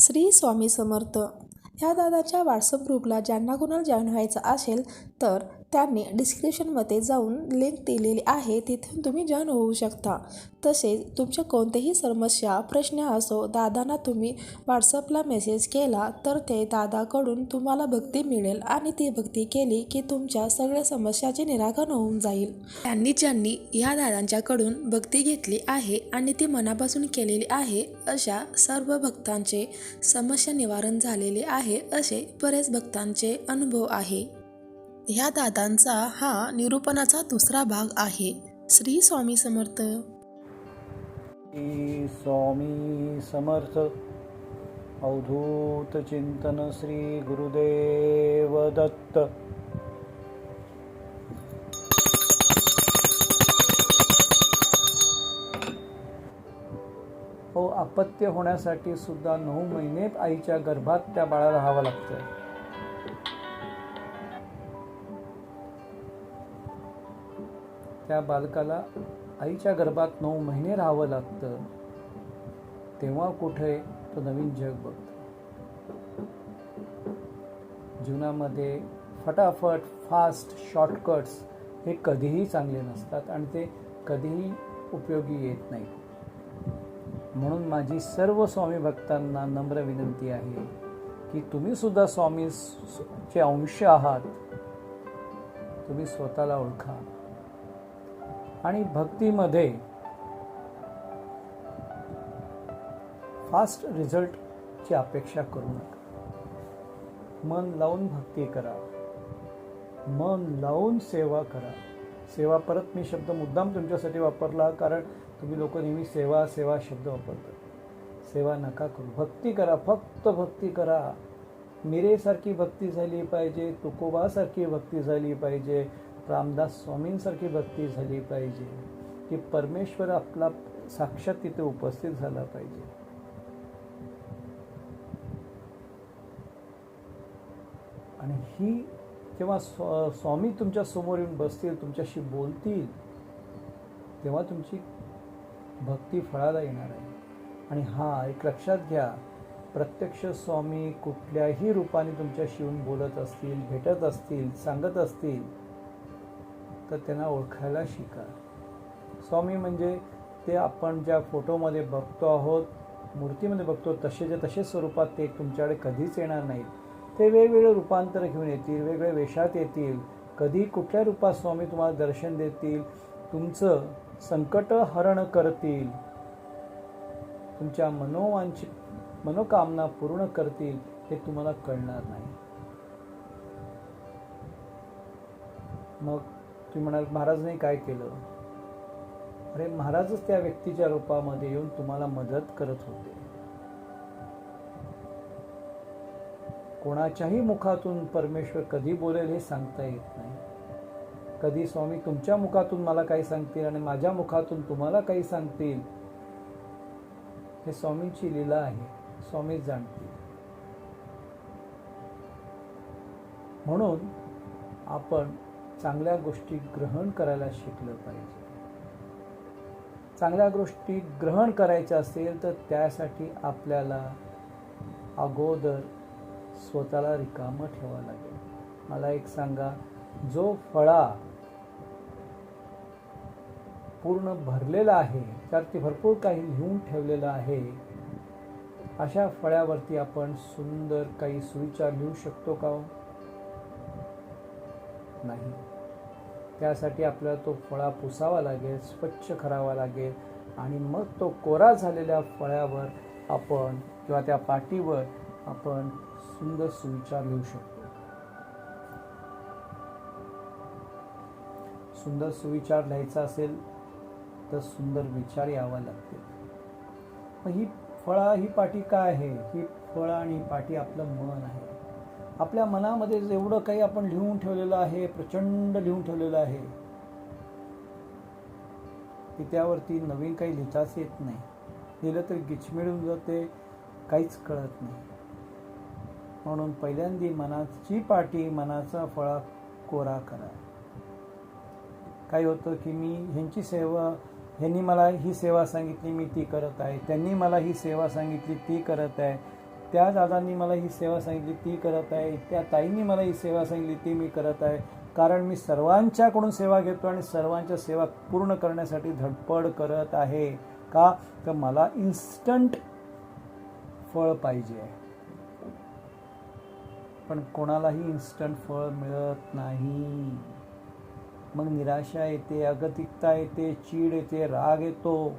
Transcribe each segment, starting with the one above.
श्री स्वामी समर्थ. ह्या दादाच्या व्हॉट्सअप ग्रुपला ज्यांना कुणाला जॉईन व्हायचं असेल तर त्यांनी डिस्क्रिप्शनमध्ये जाऊन लिंक दिलेली आहे तिथून तुम्ही जॉईन होऊ शकता. तसेच तुमच्या कोणत्याही समस्या प्रश्न असो दादांना तुम्ही व्हॉट्सअपला मेसेज केला तर ते दादाकडून तुम्हाला भक्ती मिळेल आणि ती भक्ती केली की तुमच्या सगळ्या समस्याचे निराकरण होऊन जाईल. त्यांनी ज्यांनी ह्या दादांच्याकडून भक्ती घेतली आहे आणि ती मनापासून केलेली आहे अशा सर्व भक्तांचे समस्या निवारण झालेले आहे असे बरेच भक्तांचे अनुभव आहे. ह्या दादांचा हा निरूपणाचा दुसरा भाग आहे. श्री स्वामी समर्थ. श्री स्वामी समर्थ. अवधूत चिंतन श्री गुरुदेव दत्त. हो अपत्य होण्यासाठी सुद्धा नऊ महिने आईच्या गर्भात त्या बाळाला राहावं लागतं. त्या बालकाला आईच्या गर्भात नऊ महिने राहावं लागतं. तेव्हा कुठे तो नवीन जग बघतो. जीवनामध्ये फटाफट फास्ट शॉर्टकट्स हे कधीही चांगले नसतात आणि ते कधीही उपयोगी येत नाही म्हणून माझी सर्व स्वामी भक्तांना नम्र विनंती आहे की तुम्ही सुद्धा स्वामी चे अंश आहात. तुम्ही स्वतःला ओळखा. आणि भक्तीमध्ये फास्ट रिझल्टची अपेक्षा करू नका. मन लावून भक्ती करा. मन लावून सेवा करा. सेवा परत मी शब्द मुद्दाम तुमच्यासाठी वापरला कारण तुम्ही लोक नेहमी सेवा सेवा शब्द वापरतात. सेवा नका करू. भक्ती करा. फक्त भक्ती करा. मिरेसारखी भक्ती झाली पाहिजे तुकोबासारखी भक्ती झाली पाहिजे रामदास स्वामींसारखी भक्ती झाली पाहिजे की परमेश्वर आपला साक्षात तिथे उपस्थित झाला पाहिजे. आणि ही जेव्हा स्व स्वामी तुमच्यासमोर येऊन बसतील तुमच्याशी बोलतील तेव्हा तुमची भक्ती फळाला येणार आहे. आणि हा एक लक्षात घ्या प्रत्यक्ष स्वामी कुठल्याही रूपाने तुमच्याशी येऊन बोलत असतील भेटत असतील सांगत असतील तर त्यांना ओळखायला शिका. स्वामी म्हणजे ते आपण ज्या फोटोमध्ये बघतो आहोत मूर्तीमध्ये बघतो तसेच्या तसे स्वरूपात ते तुमच्याकडे कधीच येणार नाहीत. ते वेगवेगळे रूपांतर घेऊन येतील वेगवेगळ्या वेशात येतील. कधी कुठल्या रूपात स्वामी तुम्हाला दर्शन देतील तुमचं संकट हरण करतील. तुमच्या मनोवांची मनोकामना पूर्ण करतील हे तुम्हाला कळणार नाही. मग तुम्ही म्हणाल महाराजने काय केलं? अरे महाराजच त्या व्यक्तीच्या रूपामध्ये येऊन तुम्हाला मदत करत होते. कोणाच्याही मुखातून परमेश्वर कधी बोलेल हे सांगता येत नाही. कधी स्वामी तुमच्या मुखातून मला काही सांगतील आणि माझ्या मुखातून तुम्हाला काही सांगतील? हे स्वामींची लीला आहे. स्वामीच जाणतील. म्हणून आपण चांगल्या गोष्टी ग्रहण करायला शिकलं पाहिजे. चांगल्या गोष्टी ग्रहण करायच्या असेल तर त्यासाठी आपल्याला अगोदर स्वतःला रिकामं ठेवावं लागेल. मला एक सांगा जो फळा पूर्ण भरलेला आहे त्यावरती भरपूर काही लिहून ठेवलेलं आहे अशा फळ्यावरती आपण सुंदर काही सुविचार लिहू शकतो का हो? नाही. त्यासाठी आपल्याला तो फळा पुसावा लागेल स्वच्छ करावा लागेल आणि मग तो कोरा झालेल्या फळ्यावर आपण किंवा त्या पाटीवर आपण सुंदर सुविचार लिहू शकतो. सुंदर सुविचार लिहायचा असेल तर सुंदर विचार यावा लागतील. मग ही फळा ही पाठी काय आहे? ही फळा आणि ही आपलं मन आहे. आपल्या मनामध्ये जेवढं काही आपण लिहून ठेवलेलं आहे प्रचंड लिहून ठेवलेलं आहे की त्यावरती नवीन काही लिहिताच येत नाही. लिहिलं तर गिचमिळून जाते काहीच कळत नाही. म्हणून पहिल्यांदी मनाची पाटी मनाचा फळा कोरा करा. काय होतं की मी ह्यांची सेवा ह्यांनी मला ही सेवा सांगितली मी ती करत आहे. त्यांनी मला ही सेवा सांगितली ती करत आहे. त्या दादांनी मला ही सेवा सांगितली ती करत आहे. त्या ताईंनी मला ही सेवा सांगितली ती मी करत आहे. कारण मी सर्वांच्याकडून सेवा घेतो आणि सर्वांच्या सेवा पूर्ण करण्यासाठी धडपड करत आहे. का? तर मला इन्स्टंट फळ पाहिजे. आहे पण कोणालाही इन्स्टंट फळ मिळत नाही. मग निराशा येते अगतिकता येते चीड येते राग येतो.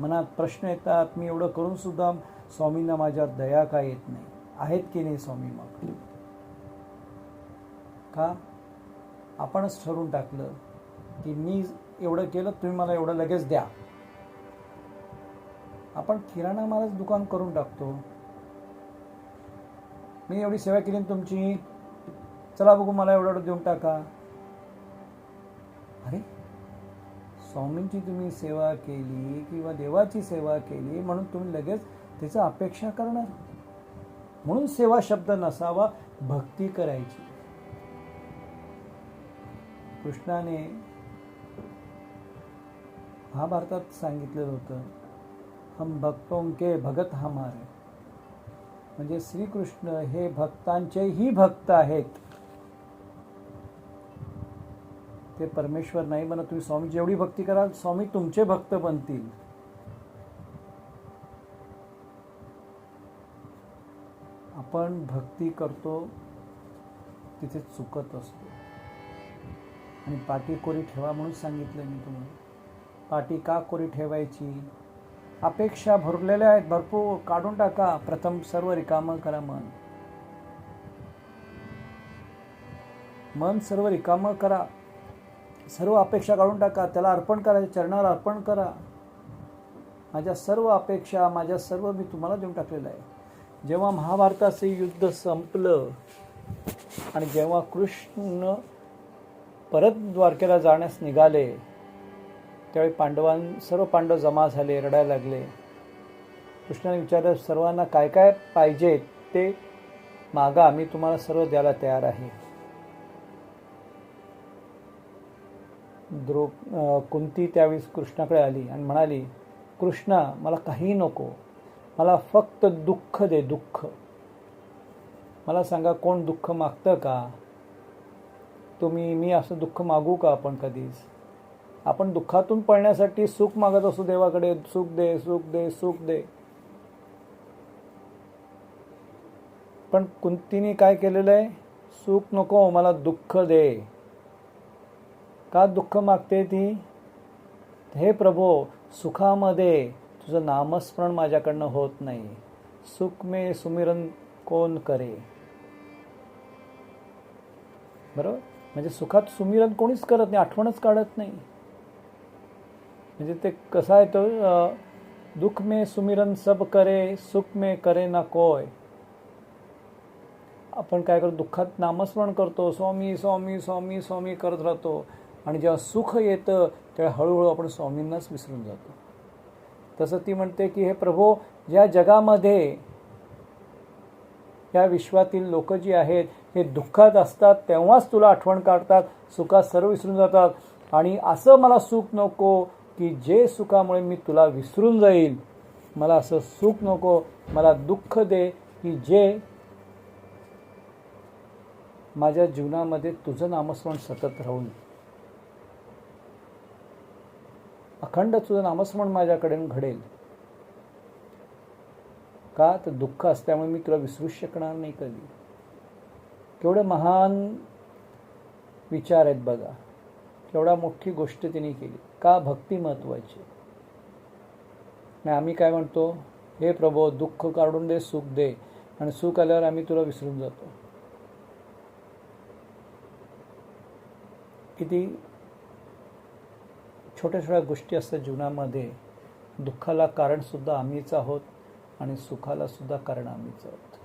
मनात प्रश्न येतात मी एवढं करून सुद्धा स्वामींना माझ्यावर दया का येत नाही? आहेत की नाही स्वामी मग? का? आपणच ठरवून टाकलं की मी एवढं केलं तुम्ही मला एवढं लगेच द्या. आपण किराणा मालच दुकान करून टाकतो. मी एवढी सेवा केली तुमची. चला बघू मला एवढं एवढं देऊन टाका. अरे स्वामींची तुम्ही सेवा केली किंवा देवाची सेवा केली म्हणून तुम्ही लगेच त्याचं अपेक्षा करणार. म्हणून सेवा शब्द नसावा भक्ती करायची. कृष्णाने महाभारतात सांगितलेलं होतं हम भक्तों के भगत हमारे. म्हणजे श्रीकृष्ण हे भक्तांचेही भक्त आहेत. ते परमेश्वर नाही म्हणत तुम्ही स्वामी जेवढी भक्ती कराल स्वामी तुमचे भक्त बनतील. आपण भक्ती करतो तिथे चुकत असतो. आणि पाठी कोरी ठेवा म्हणून सांगितलं मी तुम्हाला. पाठी का कोरी ठेवायची? अपेक्षा भरलेल्या आहेत भरपूर. काढून टाका. प्रथम सर्व रिकामं करा मन. मन सर्व रिकामं करा. सर्व अपेक्षा काढून टाका त्याला अर्पण करा चरणावर अर्पण करा. माझ्या सर्व अपेक्षा माझ्या सर्व मी तुम्हाला देऊन टाकलेलं आहे. जेव्हा महाभारताचे युद्ध संपलं आणि जेव्हा कृष्ण परत द्वारकेला जाण्यास निघाले त्यावेळी पांडवां सर्व पांडव जमा झाले रडायला लागले. कृष्णाने विचारलं सर्वांना काय काय पाहिजे ते मागा मी तुम्हाला सर्व द्यायला तयार आहे. द्रौ कुंती त्यावेळेस कृष्णाकडे आली आणि म्हणाली कृष्णा मला काही नको. मला फक्त दुःख दे दुःख. मला सांगा कोण दुःख मागतं का? तुम्ही मी असं दुःख मागू का आपण कधीच? आपण दुःखातून पळण्यासाठी सुख मागत असतो देवाकडे. सुख दे सुख दे सुख दे. पण कुंतीने काय केलेलं आहे? सुख नको मला दुःख दे. का दुःख मागते ती? हे प्रभो सुखामध्ये तुझं नामस्मरण माझ्याकडनं होत नाही. सुख मे सुमिरन कोण करे? बरोबर? म्हणजे सुखात सुमिरन कोणीच करत नाही आठवणच काढत नाही. म्हणजे ते कसं आहे तो दुःख मे सुमिरन सब करे सुख मे करे ना कोय. आपण काय करतो दुःखात नामस्मरण करतो स्वामी स्वामी स्वामी स्वामी करत राहतो. आणि जेव्हा सुख येतं तेव्हा हळूहळू आपण स्वामींनाच विसरून जातो. तसं ती म्हणते की हे प्रभो ज्या जगामध्ये या विश्वातील लोक जी आहेत हे दुःखात असतात तेव्हाच तुला आठवण काढतात सुखात सर्व विसरून जातात. आणि असं मला सुख नको की जे सुखामुळे मी तुला विसरून जाईल मला असं सुख नको मला दुःख दे की जे माझ्या जीवनामध्ये तुझं नामस्मरण सतत राहून अखंड तुझं नामस्मरण माझ्याकडे घडेल. का? तर दुःख असल्यामुळे मी तुला विसरूच शकणार नाही कधी. केवढे महान विचार आहेत बघा. केवढा मोठी गोष्ट तिने केली. का भक्ती महत्वाची? नाही आम्ही काय म्हणतो? हे प्रभो दुःख काढून दे सुख दे. आणि सुख आल्यावर आम्ही तुला विसरून जातो. किती छोट्या छोट्या गोष्टी असतात जीवनामध्ये. दुःखाला कारणसुद्धा आम्हीच आहोत आणि सुखाला सुद्धा कारण आम्हीच आहोत.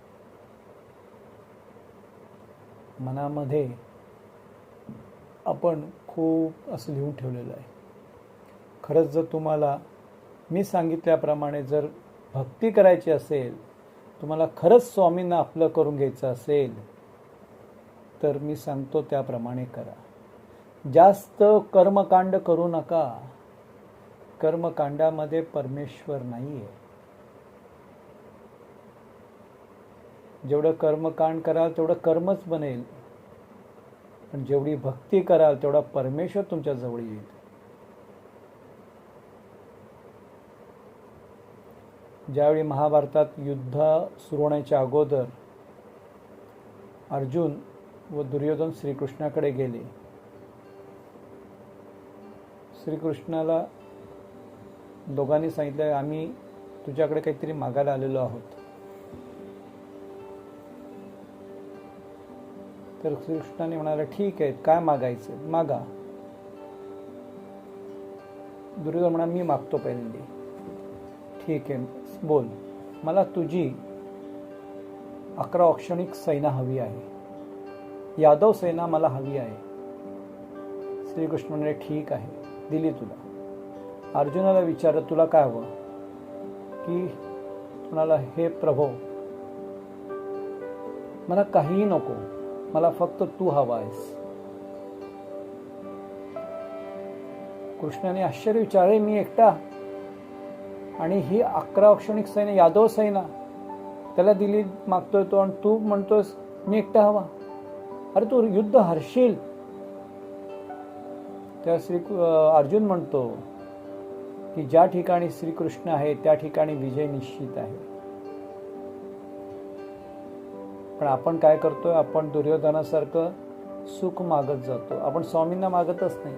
मनामध्ये आपण खूप असं लिहून ठेवलेलं आहे. खरंच जर तुम्हाला मी सांगितल्याप्रमाणे जर भक्ती करायची असेल तुम्हाला खरंच स्वामींना आपलं करून घ्यायचं असेल तर मी सांगतो त्याप्रमाणे करा. जास्त कर्मकांड करू नका. कर्मकांडामध्ये परमेश्वर नाही आहे जेवढं कर्मकांड कराल तेवढं कर्मच बनेल. पण जेवढी भक्ती कराल तेवढा परमेश्वर तुमच्या जवळ येईल. ज्यावेळी महाभारतात युद्ध सुरू होण्याच्या अगोदर अर्जुन व दुर्योधन श्रीकृष्णाकडे गेले. श्रीकृष्णाला दोघांनी सांगितलं आम्ही तुझ्याकडे काहीतरी मागायला आलेलो आहोत. तर श्रीकृष्णाने म्हणाले ठीक आहे काय मागायचं? मागा. दुर्योधन म्हणा मी मागतो पहिल्यांदी. ठीक आहे बोल. मला तुझी अकरा औक्षणिक सेना हवी आहे. यादव सेना मला हवी आहे. श्रीकृष्ण म्हणाले ठीक आहे. दिली तुला. अर्जुनाला विचारत तुला काय हवं? की म्हणाला हे प्रभो मला काहीही नको मला फक्त तू हवा आहेस. कृष्णाने आश्चर्य विचारले मी एकटा? आणि ही अकरा औक्षणिक सैन्य यादव सैना त्याला दिली मागतोय तो आणि तू म्हणतोस मी एकटा हवा? अरे तू युद्ध हरशील. त्या श्री अर्जुन म्हणतो की ज्या ठिकाणी श्रीकृष्ण आहे त्या ठिकाणी विजय निश्चित आहे. पण आपण काय करतोय? आपण दुर्योधनासारखं सुख मागत जातो. आपण स्वामींना मागतच नाही.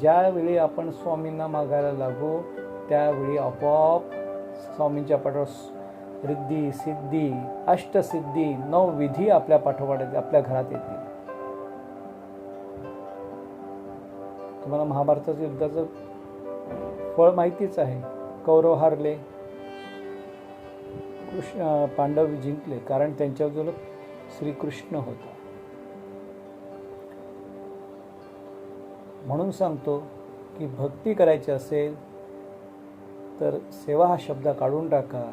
ज्यावेळी आपण स्वामींना मागायला लागू त्यावेळी आपोआप स्वामींच्या पाठोपाठ रिद्धी सिद्धी अष्टसिद्धी नऊ विधी आपल्या पाठोपाठ आपल्या घरात येतील. तुम्हाला महाभारताचं युद्धाचं फळ माहितीच आहे. कौरव हारले. कृष्ण पांडव जिंकले कारण त्यांच्याजवळ श्रीकृष्ण होता. म्हणून सांगतो की भक्ती करायची असेल तर सेवा हा शब्द काढून टाका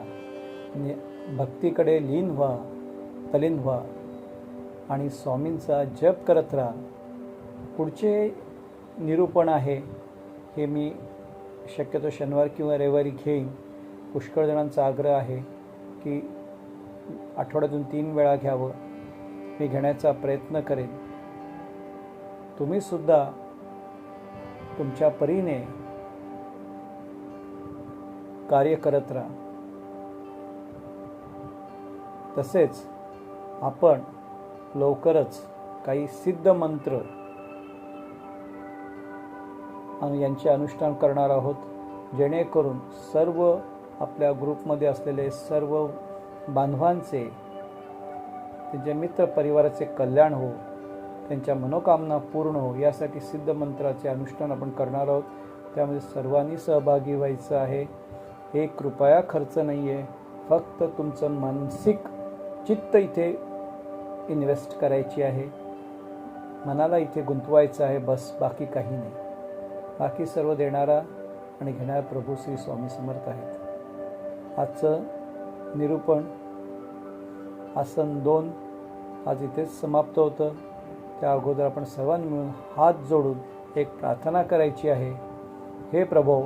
भक्तीकडे लीन व्हा तलीन व्हा आणि स्वामींचा जप करत राहा. पुढचे निरूपण आहे हे मी शक्यतो शनिवार किंवा रविवारी घेईन. पुष्कळ जणांचा आग्रह आहे की आठवड्यातून तीन वेळा घ्यावं. मी घेण्याचा प्रयत्न करेन. तुम्हीसुद्धा तुमच्या परीने कार्य करत राहा. तसेच आपण लवकरच काही सिद्ध मंत्र आणि यांचे अनुष्ठान करणार आहोत. जेणेकरून सर्व आपल्या ग्रुपमध्ये असलेले सर्व बांधवांचे त्यांच्या मित्र परिवाराचे कल्याण हो त्यांच्या मनोकामना पूर्ण हो यासाठी सिद्ध मंत्राचे अनुष्ठान आपण करणार आहोत. त्यामध्ये सर्वांनी सहभागी व्हायचं आहे. एक रुपया खर्च नाही आहे फक्त तुमचं मानसिक चित्त इथे इन्व्हेस्ट करायची आहे. मनाला इथे गुंतवायचं आहे. बस बाकी काही नाही. बाकी सर्व देणारा आणि घेणारा प्रभू श्री स्वामी समर्थ आहेत. आजचं निरूपण आसन दोन आज इथेच समाप्त होतं. त्या अगोदर आपण सर्वांनी मिळून हात जोडून एक प्रार्थना करायची आहे. हे प्रभो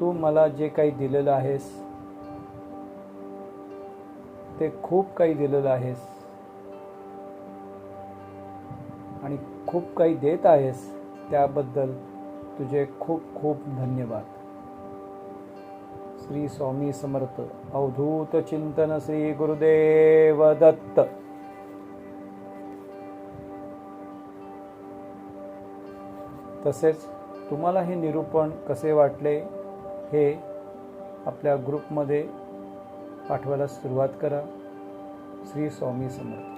तू मला जे काही दिलेलं आहेस ते खूप काही दिलेलं आहेस आणि खूप काही देत आहेस. त्याबद्दल तुझे खूप खूप धन्यवाद. श्री स्वामी समर्थ अवधूत चिंतन श्री गुरुदेव दत्त. तसेच तुम्हाला हे निरूपण कसे वाटले हे आपल्या ग्रुपमध्ये पाठवायला सुरुवात करा. श्री स्वामी समर्थ.